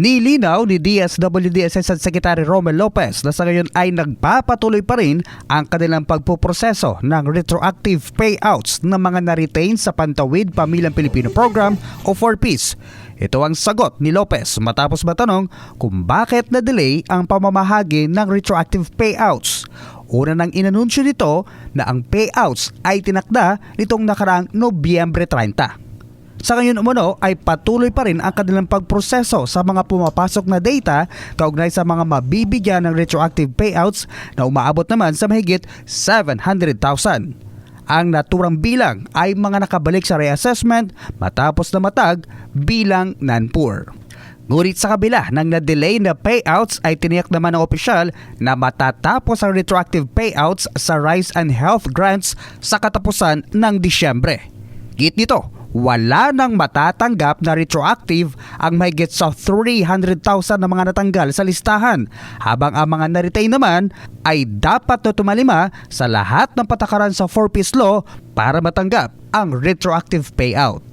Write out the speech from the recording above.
Nilinaw ni DSWD Assistant Secretary Romel Lopez na sa ngayon ay nagpapatuloy pa rin ang kanilang pagpuproseso ng retroactive payouts ng mga na-retain sa Pantawid Pamilyang Pilipino Program o 4Ps. Ito ang sagot ni Lopez matapos matanong kung bakit na-delay ang pamamahagi ng retroactive payouts. Una nang inanunsyo nito na ang payouts ay tinakda nitong nakaraang Nobyembre 30. Sa ngayon umano ay patuloy pa rin ang kanilang pagproseso sa mga pumapasok na data kaugnay sa mga mabibigyan ng retroactive payouts na umaabot naman sa mahigit 700,000. Ang naturang bilang ay mga nakabalik sa reassessment matapos na matag bilang non-poor. Ngunit sa kabila ng na-delay na payouts ay tiniyak naman ng opisyal na matatapos ang retroactive payouts sa Rice and Health Grants sa katapusan ng Disyembre. Git nito, wala nang matatanggap na retroactive ang mahigit sa 300,000 na mga natanggal sa listahan habang ang mga na-retain naman ay dapat na tumalima sa lahat ng patakaran sa 4-piece law para matanggap ang retroactive payout.